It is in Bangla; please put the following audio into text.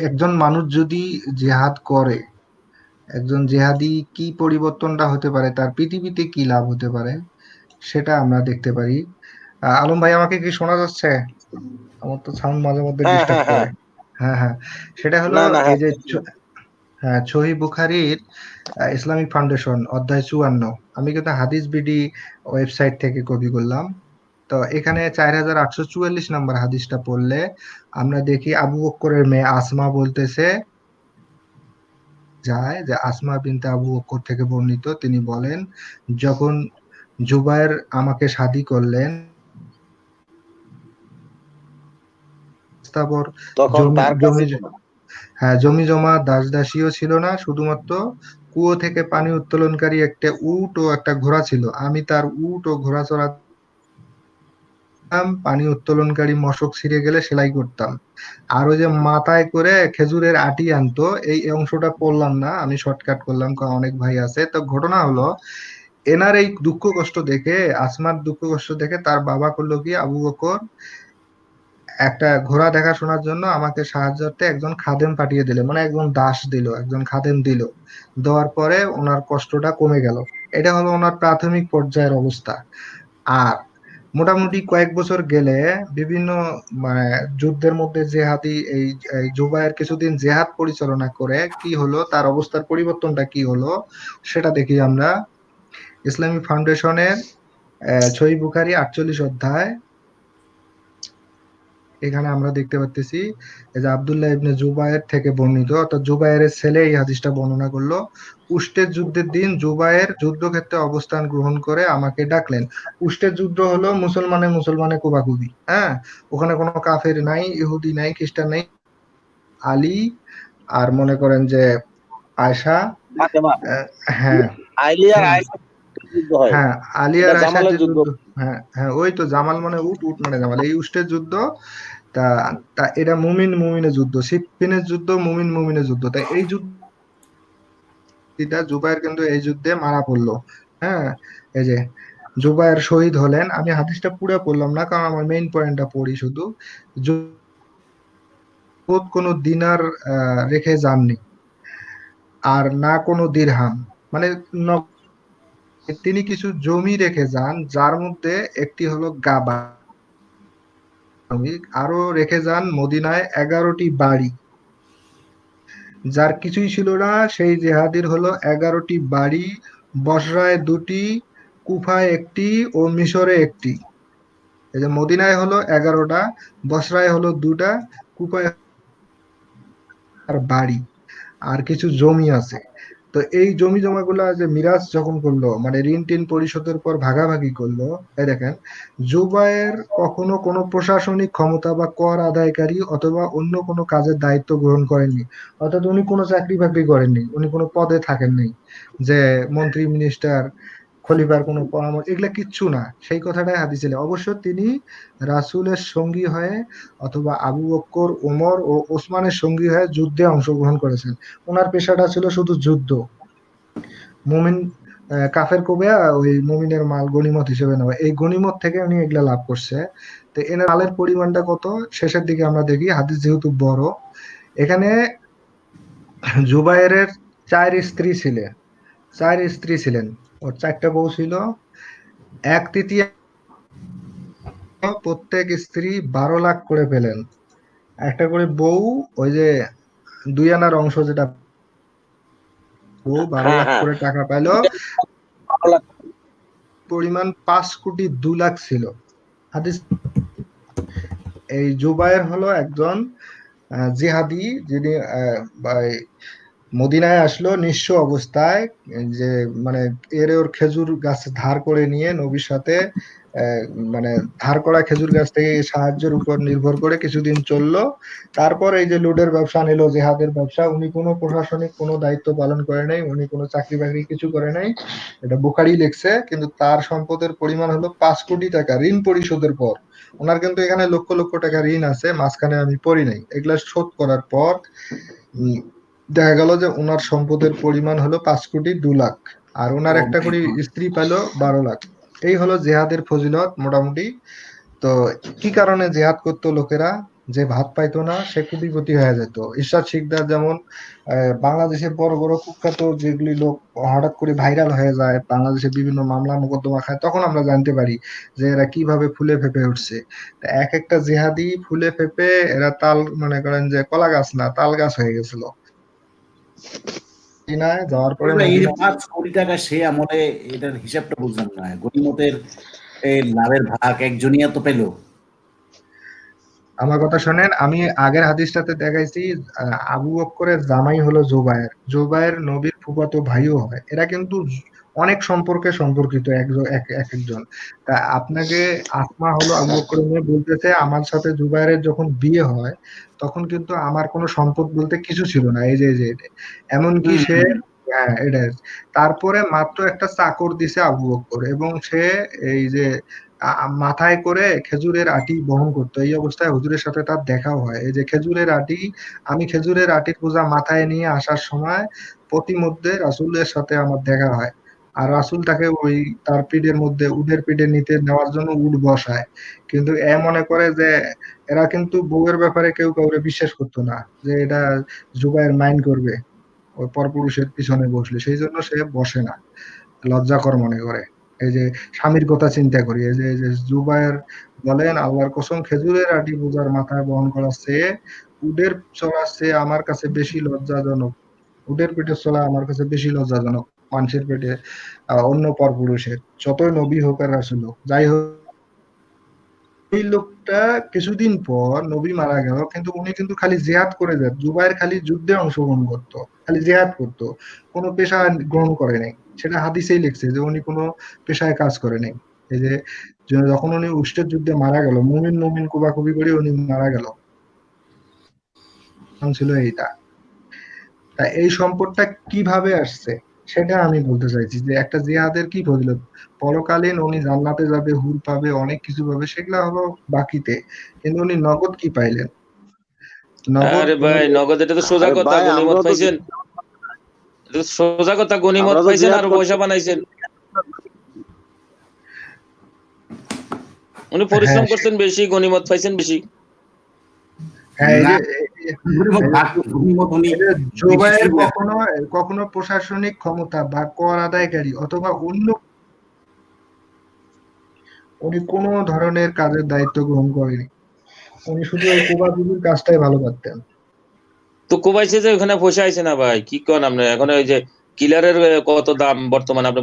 একজন মানুষ যদি জেহাদ করে একজন জেহাদি কি পরিবর্তনটা হতে পারে তার পৃথিবীতে কি লাভ হতে পারে সেটা আমরা দেখতে পারি। আলম ভাই আমাকে কি শোনা যাচ্ছে? আমার তো সাউন্ড মাঝে মধ্যে হ্যাঁ ডিস্টার্ব হ্যাঁ করে। হ্যাঁ। হ্যাঁ হ্যাঁ। সেটা হলো এই হ্যাঁ। যে হ্যাঁ সহিহ বুখারীর ইসলামিক ফাউন্ডেশন অধ্যায় চুয়ান্ন। আমি কিন্তু হাদিস বিডি ওয়েবসাইট থেকে কপি করলাম। তো এখানে চার হাজার আটশো চুয়াল্লিশ নম্বর হাদিসটা পড়লে আমরা দেখি আবু বক্করের মেয়ে আসমা বলতেছে যায় যে আসমা বিনতে আবু বক্কর থেকে বর্ণিত। তিনি বলেন যখন জুবায়ের আমাকে শাদী করলেন হ্যাঁ জমি জমা দাস দাসীও ছিল না শুধুমাত্র কুয়ো থেকে পানি উত্তোলনকারী একটা উট ও একটা ঘোড়া ছিল। আমি তার উট ও ঘোড়া চড়াতাম পানি উত্তোলনকারী মশক ছিঁড়ে গেলে সেলাই করতাম। আর ওই যে মাথায় করে খেজুরের আটি আনতো, এই অংশটা পড়লাম না, আমি শর্টকাট করলাম অনেক ভাই আছে। তো ঘটনা হলো, এনার এই দুঃখ কষ্ট দেখে আসমার দুঃখ কষ্ট দেখে তার বাবা করল কি, আবু বকর, একটা ঘোড়া দেখাশোনার জন্য আমাকে সাহায্যার্থে একজন খাদেম পাঠিয়ে দিল মানে একজন দাস দিল, একজন খাদেম দিল। দেওয়ার পরে ওনার কষ্টটা কমে গেল। এটা হলো ওনার প্রাথমিক পর্যায়ের অবস্থা। আর মোটামুটি কয়েক বছর গেলে বিভিন্ন মানে যুদ্ধের মধ্যে জেহাদি, এই জুবায়ের কিছুদিন জেহাদ পরিচালনা করে কি হলো, তার অবস্থার পরিবর্তনটা কি হলো, সেটা দেখি আমরা। ইসলামী ফাউন্ডেশনের ছয় বুখারি বুখারী আটচল্লিশ অধ্যায় এখানে আমরা দেখতে পাচ্তেছি যে আব্দুল্লাহ ইবনে জুবায়ের থেকে বর্ণিত অর্থাৎ জুবায়েরের ছেলে এই হাদিসটা বর্ণনা করল উষ্টের যুদ্ধের দিন জুবায়ের যুদ্ধক্ষেত্রে অবস্থান গ্রহণ করে আমাকে ডাকলেন। উষ্টের যুদ্ধ হলো মুসলমানে মুসলমানে কোবাকুবি হ্যাঁ? ওখানে কোনো কাফের নাই ইহুদি নাই খ্রিস্টান নাই। আলী আর মনে করেন যে আয়সা হ্যাঁ। আইলিয়া যুদ্ধ হয়। হ্যাঁ আলী এটা আর আয়সার জামালের যে যুদ্ধ। যুদ্ধ হ্যাঁ হ্যাঁ ওই তো জামাল মানে উট উট মানে জামাল। এই উষ্টের যুদ্ধ তা তা এটা মুমিন মুমিনের যুদ্ধ সিফিনের যুদ্ধ মুমিন মুমিনের যুদ্ধ। তাই এই যুদ্ধটা জুবায়ের কিন্তু এই যুদ্ধে মারা পড়ল। হ্যাঁ এই যে জুবায়ের শহীদ হলেন। আমি হাদিসটা পুরো পড়লাম না কারণ আমার মেইন পয়েন্টটা পড়ি শুধু। কোনো দিনার রেখে যাননি। আর না কোনো দিরহাম। মানে ন- তিনি কিছু জমি রেখে যান, যার মধ্যে একটি হলো গাবা আরও রেখে যান মদিনায় এগারোটি বাড়ি। যার কিছুই ছিল না, সেই জেহাদির হলো এগারোটি বাড়ি, বসরায় দুটি, কুফায় একটি ও মিশরে একটি। এই যে মদিনায় হলো এগারোটা, বসরায় হলো দুটা, কুফায় আর বাড়ি। আর কিছু জমি আছে। তো এই জমি জমাগুলা যে মিরাজ যখন করল মানে ঋণ টিন পরিশোধের পর ভাগাভাগি করল, এই দেখেন জুবায়ের কখনো কোনো প্রশাসনিক ক্ষমতা বা কর আদায়কারী অথবা অন্য কোনো কাজের দায়িত্ব গ্রহণ করেননি। অর্থাৎ উনি কোনো চাকরি বাকরি করেননি, উনি কোনো পদে থাকেননি। যে মন্ত্রী মিনিস্টার খলিফার কোনো পরামর্শ, এগুলা কিচ্ছু না। সেই কথাটাই হাদিসে অবশ্য তিনি রাসূলের সঙ্গী হয়ে অথবা আবু বক্কর, ওমর ও ওসমানের সঙ্গী হয়ে যুদ্ধে অংশগ্রহণ করেছেন। ওনার পেশাটা ছিল শুধু যুদ্ধ। মুমিন কাফের কবে ওই মুমিনের মাল গনিমত হিসেবে নেওয়া। এই গনিমত থেকে উনি এগুলা লাভ করছে। তো এনার মালের পরিমাণটা কত, শেষের দিকে আমরা দেখি। হাদিস যেহেতু বড়, এখানে জুবায়েরের চার স্ত্রী ছিলেন চার স্ত্রী ছিলেন। ওর চারটা বউ ছিল। এক তৃতীয় প্রত্যেক স্ত্রী বারো লাখ করে পেলেন। একটা করে বউ ওই যে দুই আনার অংশ যেটা বউ বারো হ্যাঁ লাখ হ্যাঁ করে টাকা পাইলো। পরিমাণ পাঁচ কোটি দু লাখ ছিল। হাদিস এই জুবায়ের হলো একজন জিহাদি যিনি মদিনায় আসলো, নিঃস্ব অবস্থায়, যে মানে এর ওর খেজুর গাছ ধার করে নিয়ে নবীর সাথে মানে ধার করা খেজুর গাছ থেকে সাহায্যের উপর নির্ভর করে কিছুদিন চলল। তারপর এই যে লুডের ব্যবসা নিল, জেহাদের ব্যবসা, উনি কোনো প্রশাসনিক কোনো দায়িত্ব পালন করে নাই, উনি কোনো চাকরি বাকরি কিছু করে নাই। এটা বুখারি লিখছে, কিন্তু তার সম্পদের পরিমাণ হলো পাঁচ কোটি টাকা ঋণ পরিশোধের পর। ওনার কিন্তু এখানে লক্ষ লক্ষ টাকা ঋণ আছে, মাঝখানে আমি পড়ি নাই। এগুলা শোধ করার পর দেখা গেল যে ওনার সম্পদের পরিমাণ হলো পাঁচ কোটি দু লাখ আর ওনার একটা করে স্ত্রী পেল বারো লাখ। এই হলো জেহাদের ফজিলত মোটামুটি। তো কি কারণে জেহাদ করতো লোকেরা? যে ভাত পাইতো না সে কোটিপতি হয়ে যেত। ঈশ্বর শিকদার যেমন আহ, বাংলাদেশের বড় বড় কুখ্যাত যেগুলি লোক হঠাৎ করে ভাইরাল হয়ে যায় বাংলাদেশে বিভিন্ন মামলা মোকদ্দমা খায় তখন আমরা জানতে পারি যে এরা কীভাবে ফুলে ফেপে উঠছে। এক একটা জেহাদি ফুলে ফেপে এরা তাল মনে করেন যে কলা গাছ না তাল গাছ হয়ে গেছিল। মদিনায় যাওয়ার পরে এই পাঁচ কোটি টাকা সে আমলে এটার হিসাবটা বুঝলাম না। গণিমতের লাভের ভাগ একজনই তো পেল। আমার কথা শোনেন আমি আগের হাদিসটাতে দেখাইছি আবু জামাই হলো জোবায়ের। জোবায়ের নবীর ফুফাতো ভাইও হয়। এরা কিন্তু অনেক সম্পর্কে সম্পর্কিত একজন এক এক একজন। তা আপনাকে আসমা হলো আবু বলতেছে আমার সাথে জুবায়ের যখন বিয়ে হয় তখন কিন্তু আমার কোনো সম্পদ বলতে কিছু ছিল না এই যে এই যে এই যে। এমনকি সে হ্যাঁ এটা তারপরে মাত্র একটা চাকর দিছে আবু বক্কর এবং সে এই যে মাথায় করে খেজুরের আটি বহন করতো। এই অবস্থায় হুজুরের সাথে তার দেখাও হয়। এই যে খেজুরের আটি আমি খেজুরের আটির পূজা মাথায় নিয়ে আসার সময় প্রতিমধ্যে রাসুলের সাথে আমার দেখা হয়। আর রাসূল তাকে ওই তার পিঠের মধ্যে উটের পিঠে নিতে নেওয়ার জন্য উট বসায়। কিন্তু এ মনে করে যে এরা কিন্তু বউয়ের ব্যাপারে কেউ কাউরে বিশ্বাস করতো না যে এটা জুবাইর মাইন্ড করবে। ওই পরপুরুষের পিছনে বসলে, সেই জন্য সে বসে না। লজ্জাকর মনে করে। এই যে স্বামীর কথা চিন্তা করি, এই যে জুবায়ের বলেন, আল্লাহর কসম, খেজুরের আটি বোঝার মাথায় বহন করার চেয়ে উডের চড়ার চেয়ে আমার কাছে বেশি লজ্জাজনক। উডের পেটে চলা আমার কাছে বেশি লজ্জাজনক। মানুষের পেটে অন্য পরপুরুষের, যতই নবী হোক আর রাসূল হোক, যাই হোক, এই লোকটা কিছুদিন পর নবী মারা গেল, কিন্তু উনি কিন্তু খালি জেহাদ করে যেত জুবাইর খালি যুদ্ধে অংশগ্রহণ করতো, খালি জেহাদ করতো। কোনো পেশা গ্রহণ করে নাই। সেটা হাদিসেই লিখছে যে উনি কোনো পেশায় কাজ করে নাই। এই যে যখন উনি উষ্টের যুদ্ধে মারা গেল, মুমিন মুমিন কুবাকুবি করে উনি মারা গেল। ছিল এইটা। তা এই সম্পদটা কীভাবে আসছে? সেটা আমি বলতে চাইছি যে একটা জিহাদের কি ফজিলত? পরকালীন উনি জান্নাতে যাবে হুর পাবে অনেক কিছু পাবে সেগুলা হলো বাকিতে। কিন্তু উনি নগদ কি পাইলেন? আরে ভাই নগদ এটা তো সোজা কথা গনিমত পাইছেন। সোজা কথা গনিমত পাইছেন আর পয়সা বানাইছেন। উনি পরিশ্রম হ্যাঁ, করছেন বেশি গনিমত পাইছেন বেশি। হ্যাঁ জোবাইয়ের কখনো কখনো প্রশাসনিক ক্ষমতা বা কর আদায়কারী অথবা অন্য উনি কোনো ধরনের কাজের দায়িত্ব গ্রহণ করেনি। উনি শুধু ওই কাজটাই ভালো পারতেন তো কোবাইছে যে ওখানে পয়সা আইছে না ভাই? কি কন আপনি? এখন ওই যে কিলারের কত দাম বর্তমানে আপনি